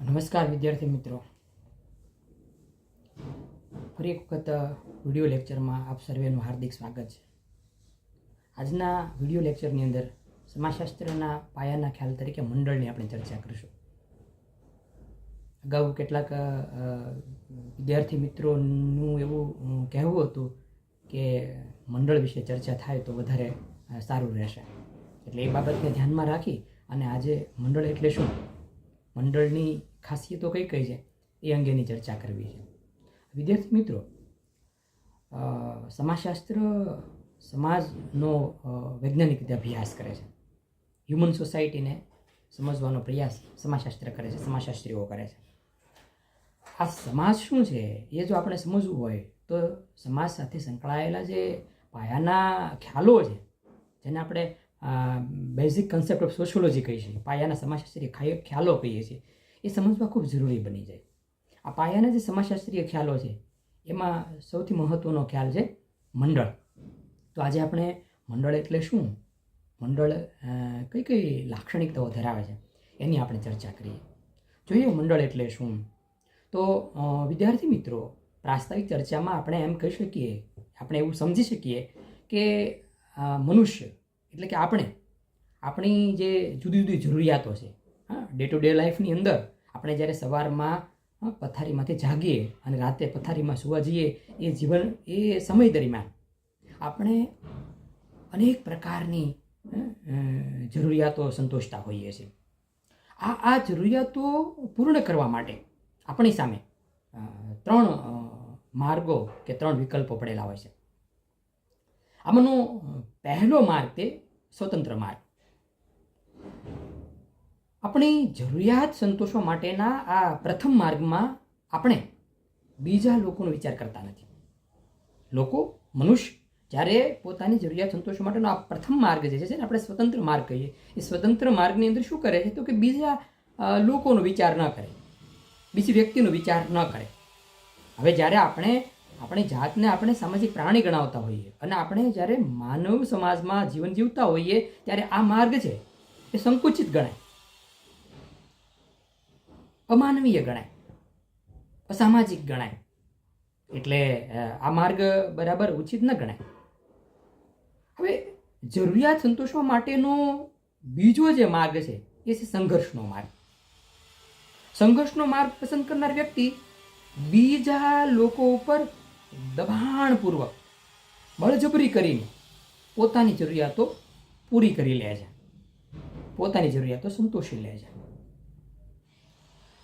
નમસ્કાર વિદ્યાર્થી મિત્રો. ફરી એક વખત વીડિયો લેક્ચરમાં આપ સર્વેનું હાર્દિક સ્વાગત છે. આજના વીડિયો લેક્ચરની અંદર સમાજશાસ્ત્રના પાયાના ખ્યાલ તરીકે મંડળની આપણે ચર્ચા કરીશું. અગાઉ કેટલાક વિદ્યાર્થી મિત્રોનું એવું કહેવું હતું કે મંડળ વિશે ચર્ચા થાય તો વધારે સારું રહેશે. એટલે એ બાબતને ધ્યાનમાં રાખી અને આજે મંડળ એટલે શું? મંડળની ખાસિયતો કઈ કઈ છે? એ અંગેની ચર્ચા કરવી છે. વિદ્યાર્થી મિત્રો સમાજશાસ્ત્ર સમાજનો વૈજ્ઞાનિક રીતે અભ્યાસ કરે છે. હ્યુમન સોસાયટીને સમજવાનો પ્રયાસ સમાજશાસ્ત્ર કરે છે, સમાજશાસ્ત્રીઓ કરે છે. આ સમાજ શું છે? એ જો આપણે સમજવું હોય, તો સમાજ સાથે સંકળાયેલા જે પાયાના ખ્યાલો છે, જેને આપણે બેઝિક કન્સેપ્ટ ઓફ સોશિયોલોજી કહીએ છીએ, પાયાના સમાજશાસ્ત્રીય ખાય- ખ્યાલો કહીએ છીએ એ સમજવા ખૂબ જરૂરી બની જાય. આ પાયાના જે સમાજશાસ્ત્રીય ખ્યાલો છે, એમાં સૌથી મહત્ત્વનો ખ્યાલ છે મંડળ. તો આજે આપણે મંડળ એટલે શું? મંડળ કઈ કઈ લાક્ષણિકતાઓ ધરાવે છે, એની આપણે ચર્ચા કરીએ. જોઈએ મંડળ એટલે શું? તો વિદ્યાર્થી મિત્રો, પ્રાસ્તાવિક ચર્ચામાં આપણે એમ કહી શકીએ, આપણે એવું સમજી શકીએ કે મનુષ્ય, એટલે કે આપણે, આપણી જે જુદી જુદી જરૂરિયાતો છે હા ડે ટુ ડે લાઈફની અંદર આપણે જ્યારે સવારમાં પથારીમાંથી જાગીએ અને રાતે પથારીમાં સુવા જઈએ, એ જીવન, એ સમય દરમિયાન આપણે અનેક પ્રકારની જરૂરિયાતો સંતોષતા હોઈએ છીએ. આ આ જરૂરિયાતો પૂર્ણ કરવા માટે આપણી સામે ત્રણ માર્ગો કે ત્રણ વિકલ્પો પડેલા હોય છે. આમાંનો પહેલો માર્ગ તે સ્વતંત્ર માર્ગ આપણી જરૂરિયાત સંતોષવા માટેના આ પ્રથમ માર્ગમાં આપણે બીજા લોકોનો વિચાર કરતા નથી. લોકો, મનુષ્ય, જ્યારે પોતાની જરૂરિયાત સંતોષવા માટેનો આ પ્રથમ માર્ગ જે છે ને આપણે સ્વતંત્ર માર્ગ કહીએ, એ સ્વતંત્ર માર્ગની અંદર શું કરે છે તો કે બીજા લોકોનો વિચાર ન કરે. બીજી વ્યક્તિનો વિચાર ન કરે. હવે જ્યારે આપણે, આપણી જાતને આપણે સામાજિક પ્રાણી ગણાવતા હોઈએ અને આપણે જ્યારે માનવ સમાજમાં જીવન જીવતા હોઈએ, ત્યારે આ માર્ગ છે, એ સંકુચિત ગણાય. અમાનવીય ગણાય. અસામાજિક ગણાય. એટલે આ માર્ગ બરાબર ઉચિત ન ગણાય. હવે, જરૂરિયાત સંતોષવા માટેનો બીજો જે માર્ગ છે, એ છે સંઘર્ષનો માર્ગ. સંઘર્ષનો માર્ગ પસંદ કરનાર વ્યક્તિ બીજા લોકો ઉપર દબાણપૂર્વક બળજબરી કરીને પોતાની જરૂરિયાતો પૂરી કરી લે છે. પોતાની જરૂરિયાતો સંતોષી લે છે.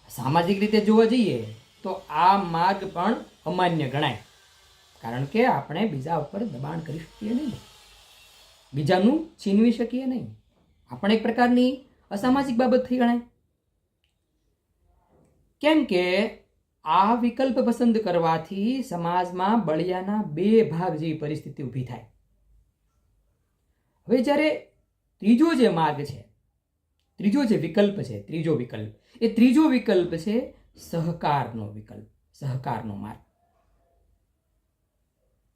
સામાજિક રીતે જોવા જઈએ તો આ માર્ગ પણ અમાન્ય ગણાય. કારણ કે આપણે બીજા ઉપર દબાણ કરી શકીએ નહીં. બીજાનું છીનવી શકીએ નહીં. આપણે એક પ્રકારની અસામાજિક બાબત થઈ ગણાય. કેમ કે આ વિકલ્પ પસંદ કરવાથી સમાજમાં બળિયાના બે ભાગ જેવી પરિસ્થિતિ ઊભી થાય. હવે જ્યારે ત્રીજો જે માર્ગ છે ત્રીજો જે વિકલ્પ છે, ત્રીજો વિકલ્પ, એ ત્રીજો વિકલ્પ છે સહકારનો વિકલ્પ, સહકારનો માર્ગ.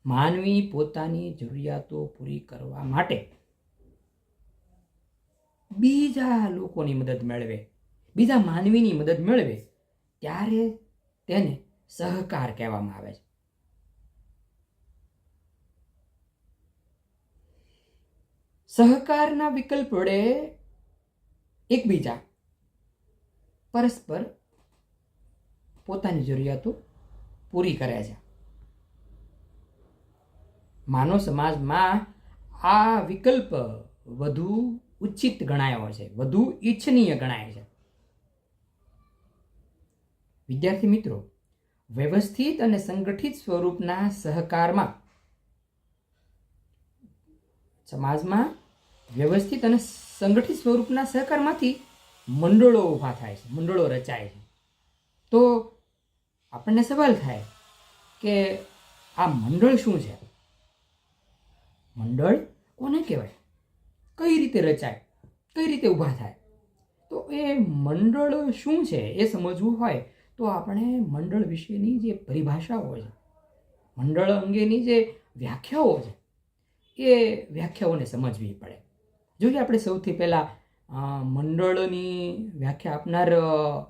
માનવી પોતાની જરૂરિયાતો પૂરી કરવા માટે બીજા લોકોની મદદ મેળવે, બીજા માનવીની મદદ મેળવે, ત્યારે તેને સહકાર કહેવામાં આવે છે. સહકારના વિકલ્પ વડે એકબીજા પરસ્પર પોતાની જરૂરિયાતો પૂરી કરે છે. માનવ સમાજમાં આ વિકલ્પ વધુ ઉચિત ગણાયો છે, વધુ ઈચ્છનીય ગણાય છે. વિદ્યાર્થી મિત્રો, વ્યવસ્થિત અને સંગઠિત સ્વરૂપના સહકારમાં સમાજમાં વ્યવસ્થિત અને સંગઠિત સ્વરૂપના સહકારમાંથી મંડળો ઊભા થાય છે, મંડળો રચાય છે. તો આપણને સવાલ થાય કે આ મંડળ શું છે? મંડળ કોને કહેવાય? કઈ રીતે રચાય? કઈ રીતે ઊભા થાય? તો એ મંડળ શું છે એ સમજવું હોય તો આપણે મંડળ વિશેની જે પરિભાષાઓ છે, મંડળ અંગેની જે વ્યાખ્યાઓ છે, એ વ્યાખ્યાઓને સમજવી પડે. જોઈએ આપણે સૌથી પહેલાં મંડળોની વ્યાખ્યા આપનાર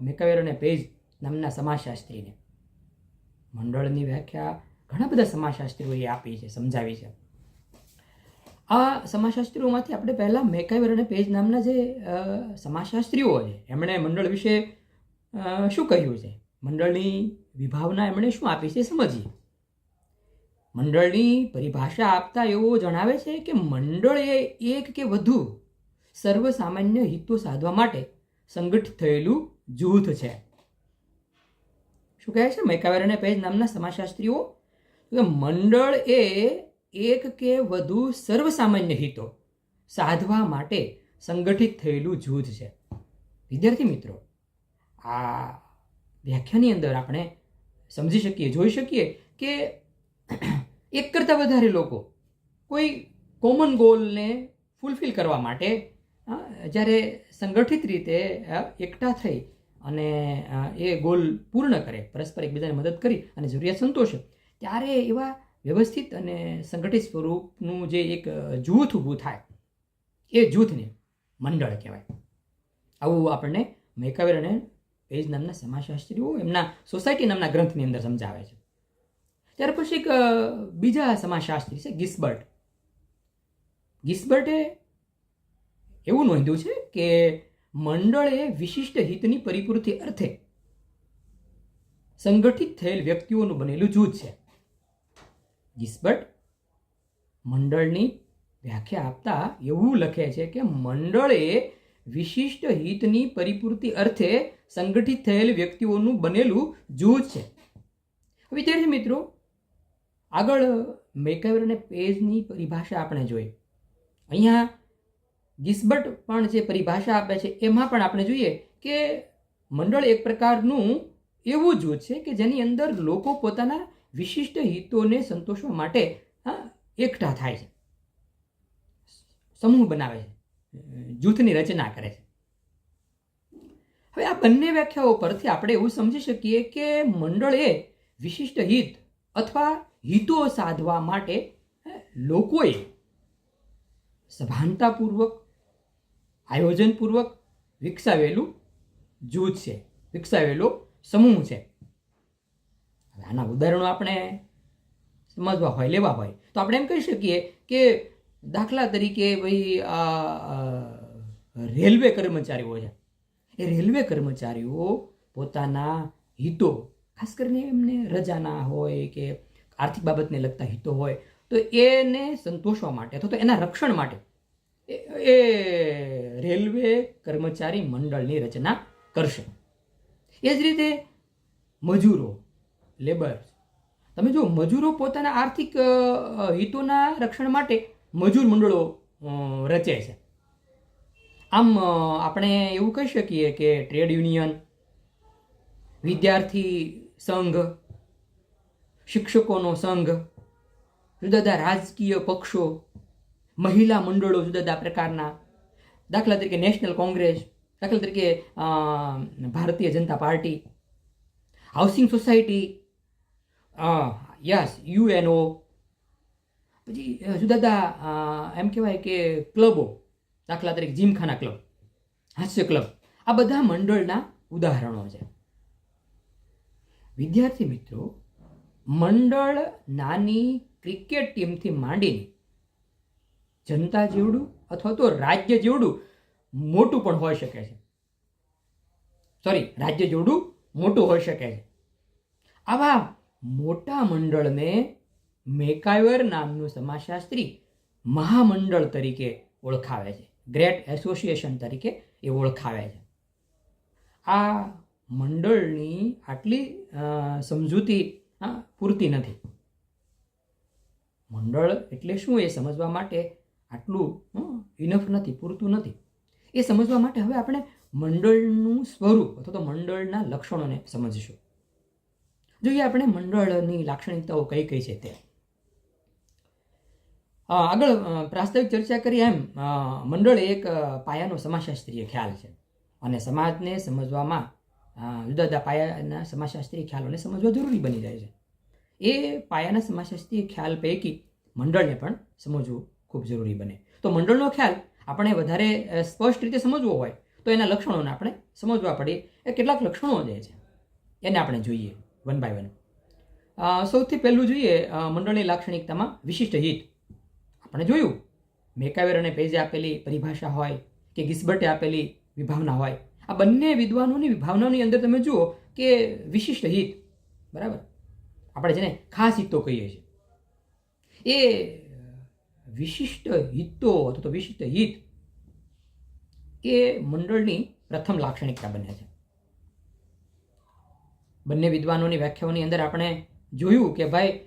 મેકાવેર અને પેજ નામના સમાજશાસ્ત્રીને. મંડળની વ્યાખ્યા ઘણા બધા સમાજશાસ્ત્રીઓએ આપી છે, સમજાવી છે. આ સમાજશાસ્ત્રીઓમાંથી આપણે પહેલાં મેકાવેર અને પેજ નામના જે સમાજશાસ્ત્રીઓ છે, એમણે મંડળ વિશે શું કહ્યું છે? મંડળની વિભાવના એમણે શું આપી છે, સમજીએ. મંડળની પરિભાષા આપતા એવો જણાવે છે કે મંડળ એ એક કે વધુ સર્વસામાન્ય હિતો સાધવા માટે સંગઠિત થયેલું જૂથ છે. શું કહે છે? મેકાવેર પેજ નામના સમાજશાસ્ત્રીઓ? કે મંડળ એ એક કે વધુ સર્વસામાન્ય હિતો સાધવા માટે સંગઠિત થયેલું જૂથ છે. વિદ્યાર્થી મિત્રો, આ વ્યાખ્યાની અંદર આપણે સમજી શકીએ, જોઈ શકીએ કે એક કરતાં વધારે લોકો કોઈ કોમન ગોલને ફૂલફિલ કરવા માટે જ્યારે સંગઠિત રીતે એકઠા થઈ અને એ ગોલ પૂર્ણ કરે, પરસ્પર એકબીજાને મદદ કરી અને જરૂરિયાત સંતોષે, ત્યારે એવા વ્યવસ્થિત અને સંગઠિત સ્વરૂપનું જે એક જૂથ ઊભું થાય, એ જૂથને મંડળ કહેવાય. આવું આપણને મેકાવેર અને પેજ નામના સમાજશાસ્ત્રીઓ એમના સોસાયટી નામના ગ્રંથની અંદર સમજાવે છે. ત્યાર પછી એક બીજા સમાજશાસ્ત્રી છે, ગિસ્બર્ટ. ગિસ્બર્ટે એવું નોંધ્યું છે કે મંડળે વિશિષ્ટ હિતની પરિપૂર્તિ અર્થે સંગઠિત થયેલ વ્યક્તિઓનું બનેલું જૂથ છે. ગિસ્બર્ટ મંડળની વ્યાખ્યા આપતા એવું લખે છે કે મંડળે વિશિષ્ટ હિતની પરિપૂર્તિ અર્થે સંગઠિત થયેલ વ્યક્તિઓનું બનેલું જૂથ છે. વિદ્યાર્થી મિત્રો આગળ મેકાવેર અને પેજની પરિભાષા આપણે જોઈ અહીંયા ગિસ્બર્ટ પણ જે પરિભાષા આપે છે, એમાં પણ આપણે જોઈએ કે મંડળ એક પ્રકારનું એવું જૂથ છે કે જેની અંદર લોકો પોતાના વિશિષ્ટ હિતોને સંતોષવા માટે એકઠા થાય છે. સમૂહ બનાવે છે. જૂથની રચના કરે છે. હવે આ બંને વ્યાખ્યાઓ પરથી આપણે એવું સમજી શકીએ કે મંડળ એ વિશિષ્ટ હિત અથવા હિતો સાધવા માટે લોકોએ સભાનતાપૂર્વક, આયોજનપૂર્વક વિકસાવેલું જૂથ છે, વિકસાવેલો સમૂહ છે. હવે આના ઉદાહરણો આપણે સમજવા હોય, લેવા હોય, તો આપણે એમ કહી શકીએ કે દાખલા તરીકે ભાઈ રેલવે કર્મચારીઓ છે. એ રેલવે કર્મચારીઓ પોતાના હિતો, ખાસ કરીને એમને રજાના હોય કે આર્થિક બાબતને લગતા હિતો હોય, તો એને સંતોષવા માટે અથવા તો એના રક્ષણ માટે એ- રેલવે કર્મચારી મંડળની રચના કરશે. એ જ રીતે મજૂરો લેબર તમે જો મજૂરો પોતાના આર્થિક હિતોના રક્ષણ માટે મજૂર મંડળો રચે છે. આમ આપણે એવું કહી શકીએ કે ટ્રેડ યુનિયન, વિદ્યાર્થી સંઘ શિક્ષકોનો સંઘ જુદા જુદા રાજકીય પક્ષો, મહિલા મંડળો જુદા જુદા પ્રકારના. દાખલા તરીકે નેશનલ કોંગ્રેસ, દાખલા તરીકે Bharatiya Janata party, housing society yes, UNO, પછી જુદા જુદા એમ કહેવાય કે ક્લબો, દાખલા તરીકે જીમખાના ક્લબ, હાસ્ય ક્લબ, આ બધા મંડળના ઉદાહરણો છે. વિદ્યાર્થી મિત્રો મંડળ નાની ક્રિકેટ ટીમથી માંડીને જનતા જેવડું અથવા તો રાજ્ય જેવડું મોટું પણ હોઈ શકે છે. સોરી રાજ્ય જેવડું મોટું હોઈ શકે છે. આવા મોટા મંડળને મેકાયર નામનું સમાજશાસ્ત્રી મહામંડળ તરીકે ઓળખાવે છે. ગ્રેટ એસોસિએશન તરીકે એ ઓળખાવે છે. આ મંડળની આટલી સમજૂતી હા, પૂરતી નથી. મંડળ એટલે શું એ સમજવા માટે આટલું ઇનફ નથી પૂરતું નથી. એ સમજવા માટે હવે આપણે મંડળનું સ્વરૂપ અથવા તો મંડળના લક્ષણોને સમજીશું. જોઈએ આપણે મંડળની લાક્ષણિકતાઓ કઈ કઈ છે તે. આગળ પ્રાસ્તવિક ચર્ચા કરી એમ. મંડળ એક પાયાનો સમાજશાસ્ત્રીય ખ્યાલ છે. અને સમાજને સમજવામાં જુદા જુદા પાયાના સમાજશાસ્ત્રીય ખ્યાલોને સમજવા જરૂરી બની જાય છે. એ પાયાના સમાજશાસ્ત્રીય ખ્યાલ પૈકી મંડળને પણ સમજવું ખૂબ જરૂરી બને. તો મંડળનો ખ્યાલ આપણે વધારે સ્પષ્ટ રીતે સમજવો હોય, તો એના લક્ષણોને આપણે સમજવા પડે. એ કેટલાક લક્ષણો જે છે, એને આપણે જોઈએ, વન બાય વન. સૌથી પહેલું જોઈએ મંડળની લાક્ષણિકતામાં વિશિષ્ટ હિત આપણે જોયું, મેકાવેર અને પેજે આપેલી પરિભાષા હોય કે ગિસ્બર્ટે આપેલી વિભાવના હોય. આ બંને વિદ્વાનોની ભાવનાની અંદર તમે જુઓ કે વિશિષ્ટ હિત, બરાબર? આપણે જેને ખાસ હિતો કહીએ છીએ. એ વિશિષ્ટ હિતો અથવા તો વિશિષ્ટ હિત એ મંડળની પ્રથમ લાક્ષણિકતા બને છે. બંને વિદ્વાનોની વ્યાખ્યાઓની અંદર આપણે જોયું કે ભાઈ,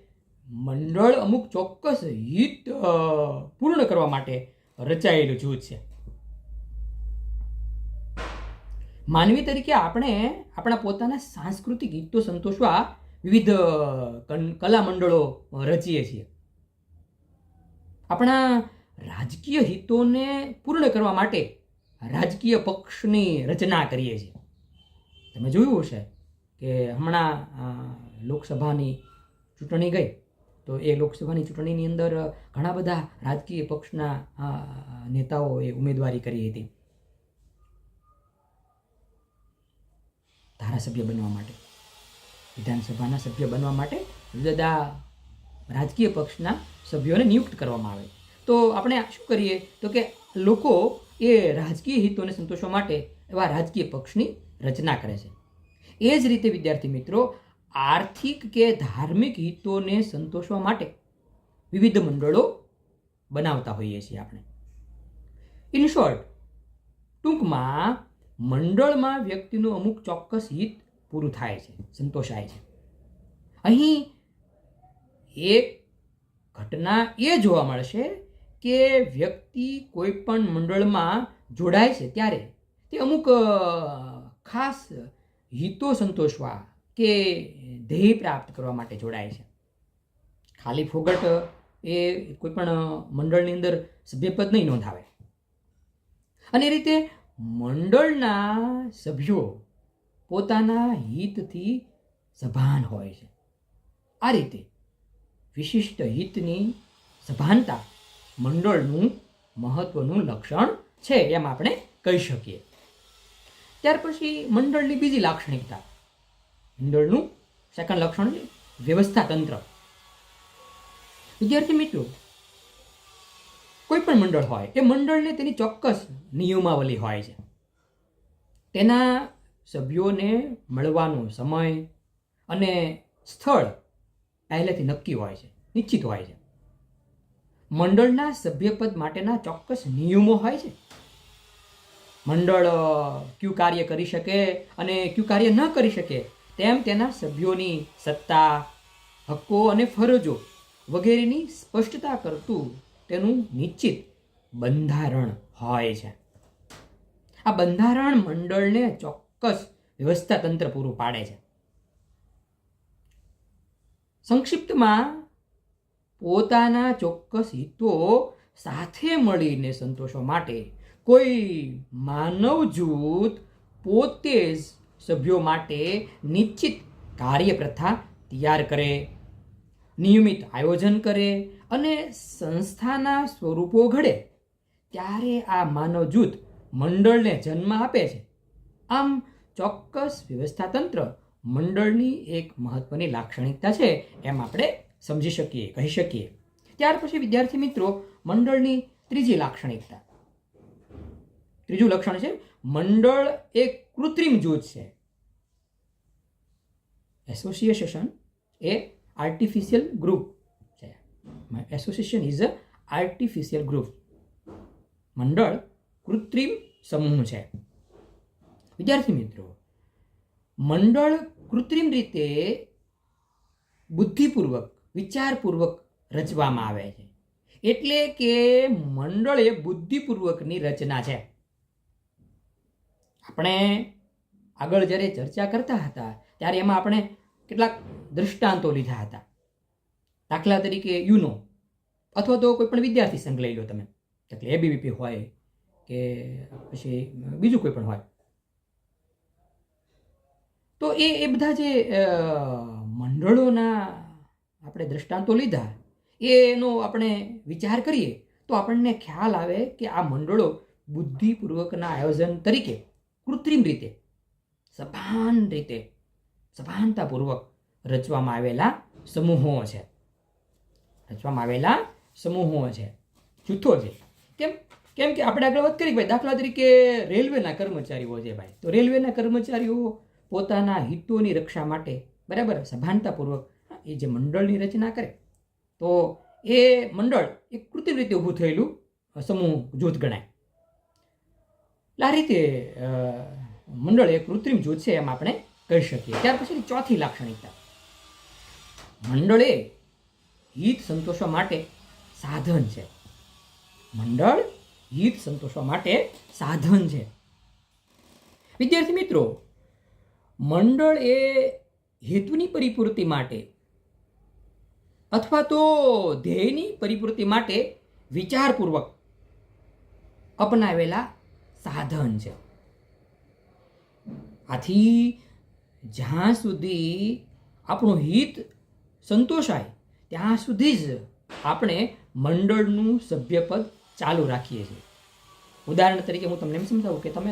મંડળ અમુક ચોક્કસ હિત પૂર્ણ કરવા માટે રચાયેલું જૂથ છે. માનવી તરીકે આપણે આપણા પોતાના સાંસ્કૃતિક હિતો સંતોષવા વિવિધ કલા મંડળો રચીએ છીએ. આપણા રાજકીય હિતોને પૂર્ણ કરવા માટે રાજકીય પક્ષની રચના કરીએ છીએ. તમે જોયું હશે કે હમણાં લોકસભાની ચૂંટણી ગઈ, તો એ લોકસભાની ચૂંટણીની અંદર ઘણા બધા રાજકીય પક્ષના નેતાઓએ ઉમેદવારી કરી હતી. ધારાસભ્ય બનવા માટે. વિધાનસભાના સભ્ય બનવા માટે જુદા જુદા રાજકીય પક્ષના સભ્યોને નિયુક્ત કરવામાં આવે. તો આપણે શું કરીએ? તો કે લોકો એ રાજકીય હિતોને સંતોષવા માટે એવા રાજકીય પક્ષની રચના કરે છે. એ જ રીતે વિદ્યાર્થી મિત્રો, આર્થિક કે ધાર્મિક હિતોને સંતોષવા માટે વિવિધ મંડળો બનાવતા હોઈએ છીએ આપણે. ઇન શોર્ટ ટૂંકમાં મંડળમાં વ્યક્તિનું અમુક ચોક્કસ હિત પૂરું થાય છે, સંતોષાય છે. અહીં એક ઘટના એ જોવા મળશે કે વ્યક્તિ કોઈ પણ મંડળમાં જોડાય છે ત્યારે તે અમુક ખાસ હિતો સંતોષવા કે ધ્યેય પ્રાપ્ત કરવા માટે જોડાય છે. ખાલી ફોગટ એ કોઈ પણ મંડળની અંદર સભ્યપદ નહીં નોંધાવે. અને એ રીતે મંડળના સભ્યો પોતાના હિતથી સભાન હોય છે. આ રીતે વિશિષ્ટ હિતની સભાનતા મંડળનું મહત્વનું લક્ષણ છે એમ આપણે કહી શકીએ. ત્યાર પછી મંડળની બીજી લાક્ષણિકતા. મંડળનું સેકન્ડ લક્ષણ છે વ્યવસ્થા તંત્ર વિદ્યાર્થી મિત્રો કોઈ પણ મંડળ હોય, એ મંડળને તેની ચોક્કસ નિયમાવલી હોય છે. તેના સભ્યોને મળવાનો સમય અને સ્થળ પહેલેથી નક્કી હોય છે, નિશ્ચિત હોય છે. મંડળના સભ્યપદ માટેના ચોક્કસ નિયમો હોય છે. મંડળ ક્યુ કાર્ય કરી શકે અને કયું કાર્ય ન કરી શકે તેમ તેના સભ્યોની સત્તા, હક્કો અને ફરજો વગેરેની સ્પષ્ટતા કરતું તેનું નિશ્ચિત બંધારણ હોય છે. આ બંધારણ મંડળને ચોક્કસ વ્યવસ્થા તંત્ર પૂરું પાડે છે. સંક્ષિપ્તમાં પોતાના ચોક્કસ હિતો સાથે મળીને સંતોષવા માટે કોઈ માનવ જૂથ પોતે જ સભ્યો માટે નિશ્ચિત કાર્યપ્રથા તૈયાર કરે, નિયમિત આયોજન કરે અને સંસ્થાના સ્વરૂપો ઘડે, ત્યારે આ માનવ જૂથ મંડળને જન્મ આપે છે. આમ ચોક્કસ વ્યવસ્થા તંત્ર મંડળની એક મહત્વની લાક્ષણિકતા છે એમ આપણે સમજી શકીએ, કહી શકીએ. ત્યાર પછી, વિદ્યાર્થી મિત્રો, મંડળની ત્રીજી લાક્ષણિકતા. ત્રીજું લક્ષણ છે, મંડળ એક કૃત્રિમ જૂથ છે. એસોસિએશન એ આર્ટિફિશિયલ ગ્રુપ છે association is a artificial group મંડળ કૃત્રિમ સમૂહ છે. વિદ્યાર્થી મિત્રો, મંડળ કૃત્રિમ રીતે બુદ્ધિપૂર્વક, વિચારપૂર્વક રચવામાં આવે છે. એટલે કે મંડળ એ બુદ્ધિપૂર્વકની રચના છે. આપણે આગળ જ્યારે ચર્ચા કરતા હતા, ત્યારે એમાં આપણે કેટલાક દૃષ્ટાંતો લીધા હતા. દાખલા તરીકે યુનો અથવા તો કોઈ પણ વિદ્યાર્થી સંઘ લઈ લો તમે. એટલે એબીવીપી હોય, કે પછી બીજું કોઈ પણ હોય. તો એ એ બધા જે મંડળોના આપણે દ્રષ્ટાંતો લીધા, એનો આપણે વિચાર કરીએ, તો આપણને ખ્યાલ આવે કે આ મંડળો બુદ્ધિપૂર્વકના આયોજન તરીકે કૃત્રિમ રીતે, સભાન રીતે, સભાનતાપૂર્વક રચવામાં આવેલા સમૂહો છે. રચવામાં આવેલા સમૂહો છે. જૂથો છે. કેમ કેમ કે આપણે આગળ વાત કરી ભાઈ દાખલા તરીકે રેલવેના કર્મચારીઓ છે ભાઈ. તો રેલવેના કર્મચારીઓ પોતાના હિતોની રક્ષા માટે, બરાબર, સભાનતાપૂર્વક એ જે મંડળની રચના કરે, તો એ મંડળ એ કૃત્રિમ રીતે ઊભું થયેલું સમૂહ જૂથ ગણાય. આ રીતે મંડળ એ કૃત્રિમ જૂથ છે એમ આપણે કહી શકીએ. ત્યાર પછી ચોથી લાક્ષણિકતા. મંડળ હિત સંતોષવા માટે સાધન છે. મંડળ હિત સંતોષવા માટે સાધન છે. વિદ્યાર્થી મિત્રો, મંડળ એ હેતુની પરિપૂર્તિ માટે અથવા તો ધ્યેયની પરિપૂર્તિ માટે વિચારપૂર્વક અપનાવેલા સાધન છે. આથી જ્યાં સુધી આપણું હિત સંતોષાય ત્યાં સુધી જ આપણે મંડળનું સભ્યપદ ચાલુ રાખીએ છીએ. ઉદાહરણ તરીકે હું તમને એમ સમજાવું કે તમે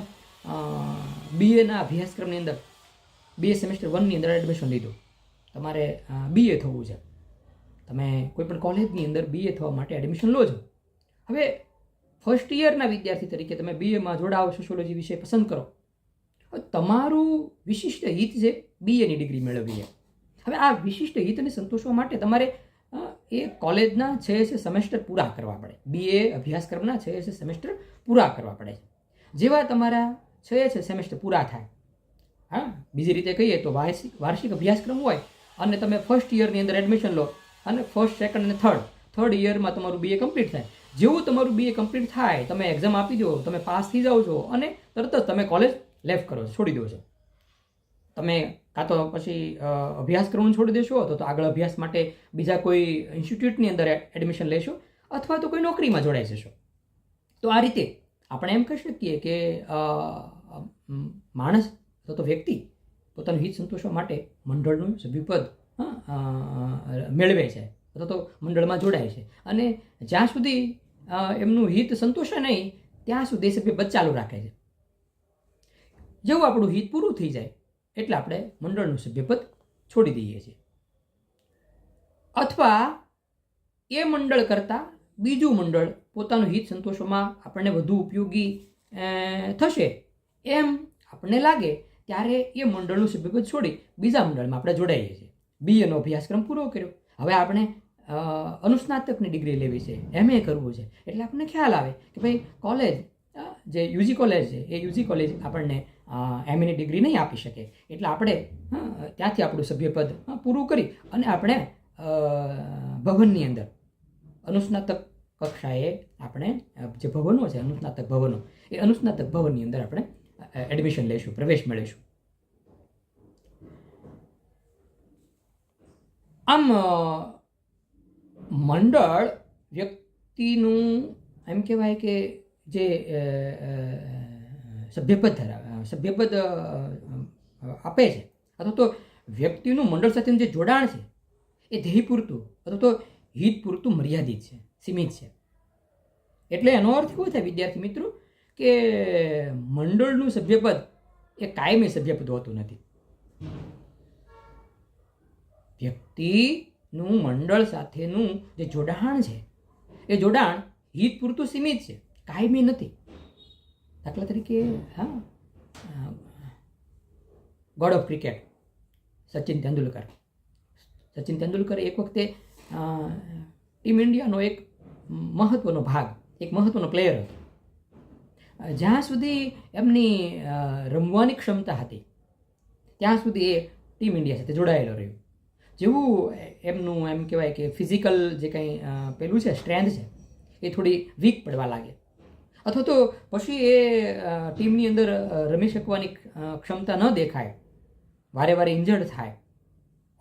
બીએના અભ્યાસક્રમની અંદર બીએ સેમેસ્ટર વનની અંદર એડમિશન લીધું. તમારે બીએ થવું છે. તમે કોઈપણ કોલેજની અંદર બીએ થવા માટે એડમિશન લો છો. હવે ફર્સ્ટ ઇયરના વિદ્યાર્થી તરીકે તમે બીએમાં જોડાઓ સોશિયોલોજી વિષય પસંદ કરો. તમારું વિશિષ્ટ હિત છે બીએની ડિગ્રી મેળવવી હવે આ વિશિષ્ટ હિતને સંતોષવા માટે તમારે એ કોલેજના છે છે સેમેસ્ટર પૂરા કરવા પડે. બીએ અભ્યાસક્રમના છે છે સેમેસ્ટર પૂરા કરવા પડે જેવા તમારા છે છે સેમેસ્ટર પૂરા થાય. હા, બીજી રીતે કહીએ તો વાર્ષિક વાર્ષિક અભ્યાસક્રમ હોય અને તમે ફર્સ્ટ યરની અંદર એડમિશન લો અને ફર્સ્ટ સેકન્ડ અને થર્ડ થર્ડ યરમાં તમારું બીએ કમ્પ્લીટ થાય. જેવું તમારું બીએ કમ્પ્લીટ થાય, તમે એક્ઝામ આપી દો, તમે પાસ થઈ જાઓ છો અને તરત જ તમે કોલેજ લેફ્ટ કરો, છોડી દો છો. તમે કાં તો પછી અ, અભ્યાસક્રમ છોડી દેશો તો તો આગળ અભ્યાસ માટે બીજા કોઈ ઇન્સ્ટિટ્યૂટની અંદર એડમિશન લેશો અથવા તો કોઈ નોકરીમાં જોડાઈ જશો. તો આ રીતે આપણે એમ કહી શકીએ કે માણસ અથવા તો વ્યક્તિ પોતાનું હિત સંતોષવા માટે મંડળનું સભ્યપદ મેળવે છે અથવા તો મંડળમાં જોડાય છે. અને જ્યાં સુધી એમનું હિત સંતોષે નહીં ત્યાં સુધી સભ્યપદ ચાલુ રાખે છે. જેવું આપણું હિત પૂરું થઈ જાય એટલે આપણે મંડળનું સભ્યપદ છોડી દઈએ છીએ. અથવા એ મંડળ કરતાં બીજું મંડળ પોતાનું હિત સંતોષવામાં આપણને વધુ ઉપયોગી થશે. એમ આપણને લાગે ત્યારે એ મંડળનું સભ્યપદ છોડી બીજા મંડળમાં આપણે જોડાઈએ છીએ. બીએનો અભ્યાસક્રમ પૂરો કર્યો. હવે આપણે અનુસ્નાતકની ડિગ્રી લેવી છે. એમએ કરવું છે. એટલે આપણને ખ્યાલ આવે કે ભાઈ કોલેજ જે યુજી કોલેજ છે, એ યુજી કોલેજ આપણને એમએની ડિગ્રી નહીં આપી શકે. એટલે આપણે ત્યાંથી આપણું સભ્યપદ પૂરું કરી અને આપણે ભવનની અંદર, અનુસ્નાતક કક્ષાએ આપણે, જે ભવનો છે, અનુસ્નાતક ભવનો, એ અનુસ્નાતક ભવનની અંદર આપણે એડમિશન લઈશું, પ્રવેશ મેળવીશું. આમ મંડળ વ્યક્તિનું, એમ કહેવાય કે જે સભ્યપદ ધરાવે સભ્યપદ આપે છે. અથવા તો વ્યક્તિનું મંડળ સાથેનું જે જોડાણ છે, એ ધ્યેય પૂરતું અથવા તો હિત પૂરતું મર્યાદિત છે, સીમિત છે. એટલે એનો અર્થ એવો થાય, વિદ્યાર્થી મિત્રો, કે મંડળનું સભ્યપદ એ કાયમી સભ્યપદ હોતું નથી. વ્યક્તિનું મંડળ સાથેનું જે જોડાણ છે, એ જોડાણ હિત પૂરતું સીમિત છે. કાયમી નથી. દાખલા તરીકે, હા God of cricket Sachin Tendulkar. Sachin Tendulkar એક વખતે ટીમ ઇન્ડિયાનો એક મહત્વનો ભાગ, એક મહત્વનો પ્લેયર હતો. જ્યાં સુધી એમની રમવાની ક્ષમતા હતી, ત્યાં સુધી એ ટીમ ઇન્ડિયા સાથે જોડાયેલો રહ્યો. જેવું એમનું એમ કહેવાય કે ફિઝિકલ જે કંઈ પેલું છે સ્ટ્રેન્થ છે, એ થોડી વીક પડવા લાગે. અથવા તો પછી એ ટીમની અંદર રમી શકવાની ક્ષમતા ન દેખાય. વારે વારે ઇન્જર્ડ થાય.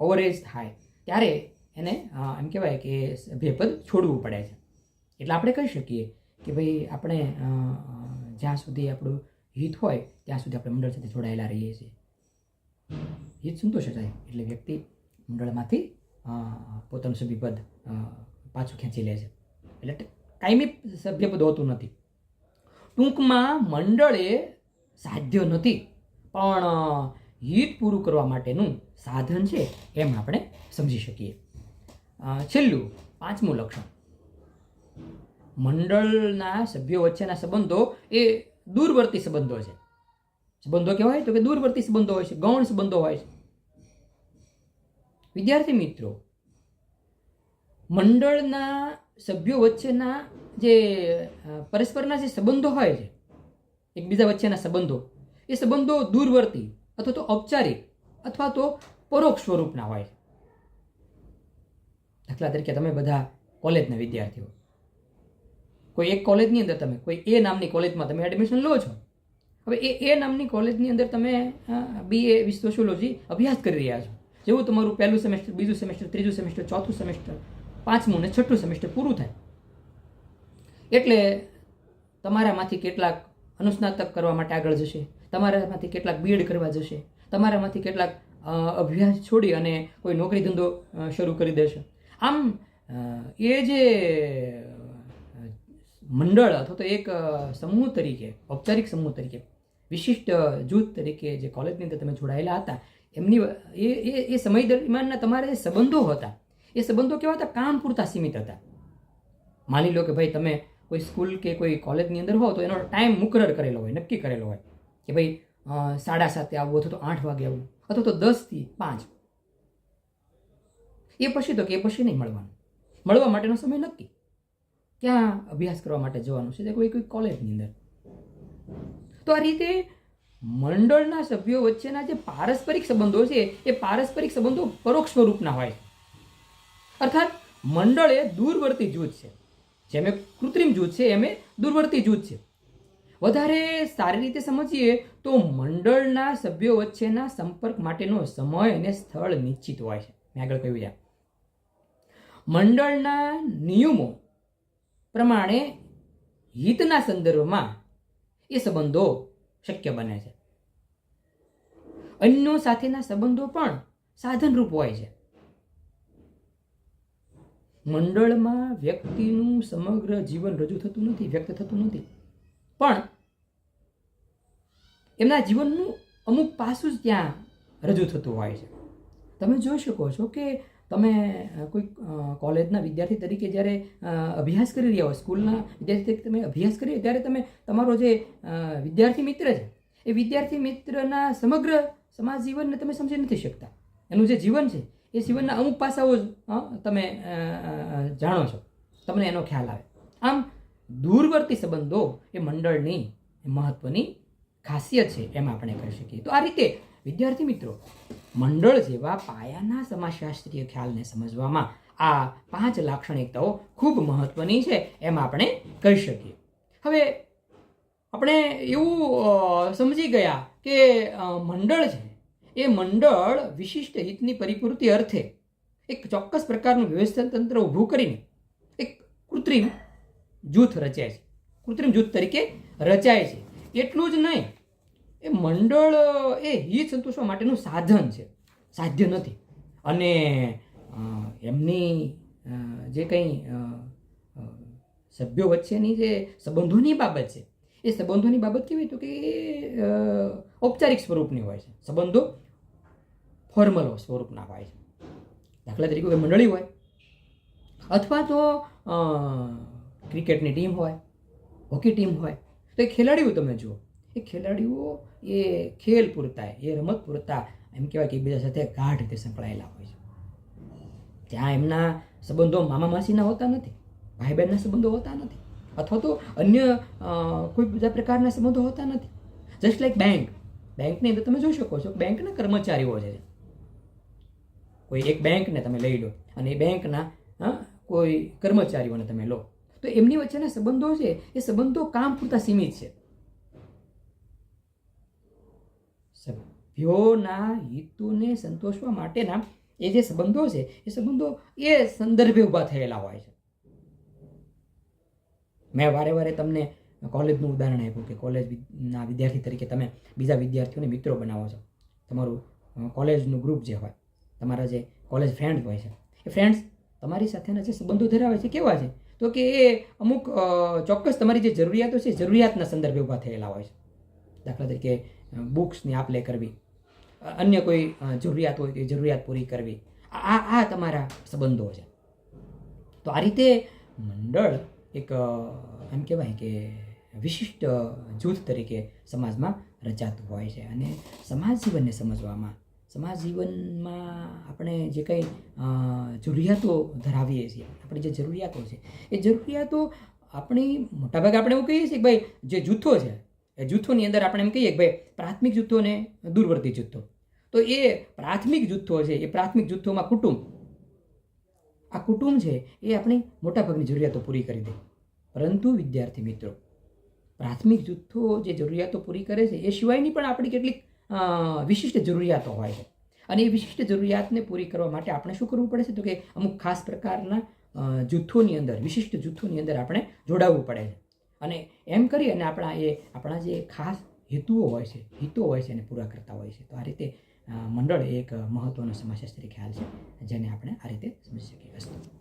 ઓવરેજ થાય. ત્યારે એને એમ કહેવાય કે સભ્યપદ છોડવું પડે છે. એટલે આપણે કહી શકીએ કે ભાઈ આપણે જ્યાં સુધી આપણું હિત હોય, ત્યાં સુધી આપણે મંડળ સાથે જોડાયેલા રહીએ છીએ. હિત સંતોષ થાય. એટલે વ્યક્તિ મંડળમાંથી પોતાનું સભ્યપદ પાછું ખેંચી લે છે. એટલે કાયમી સભ્યપદ હોતું નથી. ટૂંકમાં મંડળ એ સાધ્ય નથી. પણ હિત પૂરું કરવા માટેનું સાધન છે એમ આપણે સમજી શકીએ. છેલ્લું, પાંચમું લક્ષણ. મંડળના સભ્યો વચ્ચેના સંબંધો એ દૂરવર્તી સંબંધો છે. સંબંધો કેવા હોય તો કે દૂરવર્તી સંબંધો હોય છે, ગૌણ સંબંધો હોય છે. વિદ્યાર્થી મિત્રો, મંડળના સભ્યો વચ્ચેના જે પરસ્પરના જે સંબંધો હોય છે, એકબીજા વચ્ચેના સંબંધો, એ સંબંધો દૂરવર્તી અથવા તો ઔપચારિક અથવા તો પરોક્ષ સ્વરૂપના હોય દાખલા તરીકે તમે બધા કોલેજના વિદ્યાર્થીઓ. કોઈ એક કોલેજની અંદર તમે, કોઈ એ નામની કોલેજમાં તમે એડમિશન લો છો. હવે એ એ નામની કોલેજની અંદર તમે બી એ વિશ્વ સોશિયોલોજી અભ્યાસ કરી રહ્યા છો. જેવું તમારું પહેલું સેમેસ્ટર બીજું સેમેસ્ટર ત્રીજું સેમેસ્ટર ચોથું સેમેસ્ટર પાંચમું ને છઠ્ઠું સેમેસ્ટર પૂરું થાય. એટલે તમારામાંથી કેટલાક અનુસ્નાતક કરવા માટે આગળ જશે, તમારામાંથી કેટલાક બીએડ કરવા જશે, તમારામાંથી કેટલાક અભ્યાસ છોડી અને કોઈ નોકરી ધંધો શરૂ કરી દેશે. આમ એ જે, મંડળ અથવા તો એક સમૂહ તરીકે, ઔપચારિક સમૂહ તરીકે, વિશિષ્ટ જૂથ તરીકે જે કોલેજની અંદર તમે જોડાયેલા હતા, એમની, એ એ એ સમય દરમિયાનના તમારા જે સંબંધો હતા. એ સંબંધો કેવા હતા? કામ પૂરતા સીમિત હતા. માની લો કે ભાઈ તમે કોઈ સ્કૂલ કે કોઈ કોલેજની અંદર હો તો એનો ટાઈમ મુકરર કરેલો હોય, નક્કી કરેલો હોય કે ભાઈ સાડા સાતે આવવું અથવા તો આઠ વાગે આવવું અથવા તો દસથી પાંચ. એ પછી તો કે એ પછી નહીં મળવાનું. મળવા માટેનો સમય નક્કી. ક્યાં અભ્યાસ કરવા માટે જવાનું છે? તે કોઈ કોઈ કોલેજની અંદર. તો આ રીતે મંડળના સભ્યો વચ્ચેના જે પારસ્પરિક સંબંધો છે, એ પારસ્પરિક સંબંધો પરોક્ષ સ્વરૂપના હોય. અર્થાત મંડળ એ દૂરવર્તી જૂથ છે. જેમ એ કૃત્રિમ જૂથ છે, એમ દૂરવર્તી જૂથ છે. વધારે સારી રીતે સમજીએ તો મંડળના સભ્યો વચ્ચેના સંપર્ક માટેનો સમય અને સ્થળ નિશ્ચિત હોય છે. મેં આગળ કહ્યું છે મંડળના નિયમો પ્રમાણે હિતના સંદર્ભમાં એ સંબંધો શક્ય બને છે. અન્યો સાથેના સંબંધો પણ સાધનરૂપ હોય છે. મંડળમાં વ્યક્તિનું સમગ્ર જીવન રજૂ થતું નથી, વ્યક્ત થતું નથી. પણ એમના જીવનનું અમુક પાસું જ ત્યાં રજૂ થતું હોય છે. તમે જોઈ શકો છો કે તમે કોઈ કોલેજના વિદ્યાર્થી તરીકે જ્યારે અભ્યાસ કરી રહ્યા હોય, સ્કૂલના વિદ્યાર્થી તરીકે તમે અભ્યાસ કરી ત્યારે તમે તમારો જે વિદ્યાર્થી મિત્ર છે, એ વિદ્યાર્થી મિત્રના સમગ્ર સમાજ જીવનને તમે સમજી નથી શકતા. એનું જે જીવન છે એ જીવનના અમુક પાસાઓ તમે જાણો છો. તમને એનો ખ્યાલ આવે. આમ, દૂરવર્તી સંબંધો એ મંડળની મહત્વની ખાસિયત છે એમ આપણે કહી શકીએ. તો આ રીતે, વિદ્યાર્થી મિત્રો, મંડળ જેવા પાયાના સમાજશાસ્ત્રીય ખ્યાલને સમજવામાં આ પાંચ લાક્ષણિકતાઓ ખૂબ મહત્વની છે એમ આપણે કહી શકીએ. હવે, આપણે એવું સમજી ગયા કે મંડળ છે એ મંડળ વિશિષ્ટ હિતની પરિપૂર્તિ અર્થે એક ચોક્કસ પ્રકારનું વ્યવસ્થા તંત્ર ઊભું કરીને એક કૃત્રિમ જૂથ રચાય છે. કૃત્રિમ જૂથ તરીકે રચાય છે. એટલું જ નહીં, એ મંડળ એ હિત સંતોષવા માટેનું સાધન છે. સાધ્ય નથી. અને એમની જે કંઈ સભ્યો વચ્ચેની જે સંબંધોની બાબત છે, એ સંબંધોની બાબત કેવી તો કે ઔપચારિક સ્વરૂપની હોય છે. સંબંધો ફોર્મલ સ્વરૂપના હોય. છે દાખલા તરીકે કોઈ મંડળી હોય, અથવા તો ક્રિકેટની ટીમ હોય, હોકી ટીમ હોય, તો એ ખેલાડીઓ તમે જુઓ. એ ખેલાડીઓ એ ખેલ પૂરતા એ રમત પૂરતા, એમ કહેવાય કે એકબીજા સાથે ગાઢ રીતે સંકળાયેલા હોય છે. ત્યાં એમના સંબંધો મામા માસીના હોતા નથી ભાઈ બહેનના સંબંધો હોતા નથી, અથવા તો અન્ય કોઈ બીજા પ્રકારના સંબંધો હોતા નથી. જસ્ટ લાઈક બેંક બેંકની અંદર તમે જોઈ શકો છો બેંકના કર્મચારીઓ છે કોઈ એક બેંકને તમે લઈ લો અને એ બેંકના હા, કોઈ કર્મચારીઓને તમે લો. તો એમની વચ્ચેના સંબંધો છે એ સંબંધો કામ પૂરતા સીમિત છે. સભ્યોના હિતોને સંતોષવા માટેના એ જે સંબંધો છે એ સંબંધો એ સંદર્ભે ઊભા થયેલા હોય છે. મેં વારે વારે તમને કોલેજનું ઉદાહરણ આપ્યું કે કોલેજના વિદ્યાર્થી તરીકે તમે બીજા વિદ્યાર્થીઓને મિત્રો બનાવો છો. તમારું કોલેજનું ગ્રુપ જે હોય તમારા જે કોલેજ ફ્રેન્ડ હોય છે. એ ફ્રેન્ડ્સ તમારી સાથેના જે સંબંધો ધરાવે છે, કેવા છે? તો કે એ અમુક ચોક્કસ તમારી જે જરૂરિયાતો છે જરૂરિયાતના સંદર્ભે ઊભા થયેલા હોય છે. દાખલા તરીકે બુક્સની આપ લે કરવી. અન્ય કોઈ જરૂરિયાત હોય એ જરૂરિયાત પૂરી કરવી. આ આ તમારા સંબંધો છે. તો આ રીતે મંડળ એક એમ કહેવાય કે વિશિષ્ટ જૂથ તરીકે સમાજમાં રચાતું હોય છે. અને સમાજ જીવનને સમજવામાં સમાજ જીવનમાં આપણે જે કંઈ જરૂરિયાતો ધરાવીએ છીએ, આપણી જે જરૂરિયાતો છે, એ જરૂરિયાતો આપણી મોટાભાગે આપણે એવું કહીએ છીએ કે ભાઈ, જે જૂથો છે, એ જૂથોની અંદર આપણે એમ કહીએ કે ભાઈ, પ્રાથમિક જૂથો અને દૂરવર્તી જૂથો. તો એ પ્રાથમિક જૂથો છે, એ પ્રાથમિક જૂથોમાં કુટુંબ, આ કુટુંબ છે, એ આપણી મોટાભાગની જરૂરિયાતો પૂરી કરી દે. પરંતુ વિદ્યાર્થી મિત્રો, પ્રાથમિક જૂથો જે જરૂરિયાતો પૂરી કરે છે, એ સિવાયની પણ આપણી કેટલીક વિશિષ્ટ જરૂરિયાતો હોય છે. અને એ વિશિષ્ટ જરૂરિયાતને પૂરી કરવા માટે આપણે શું કરવું પડે છે? તો કે અમુક ખાસ પ્રકારના જૂથોની અંદર, વિશિષ્ટ જૂથોની અંદર આપણે જોડાવવું પડે છે. અને એમ કરી અને આપણા એ, આપણા જે ખાસ હેતુઓ હોય છે, હિતો હોય છે એને પૂરા કરતા હોય છે. તો આ રીતે મંડળ એક એક મહત્વનો સમાજશાસ્ત્રી ખ્યાલ છે. જેને આપણે આ રીતે સમજી શકીએ. અસ્તુ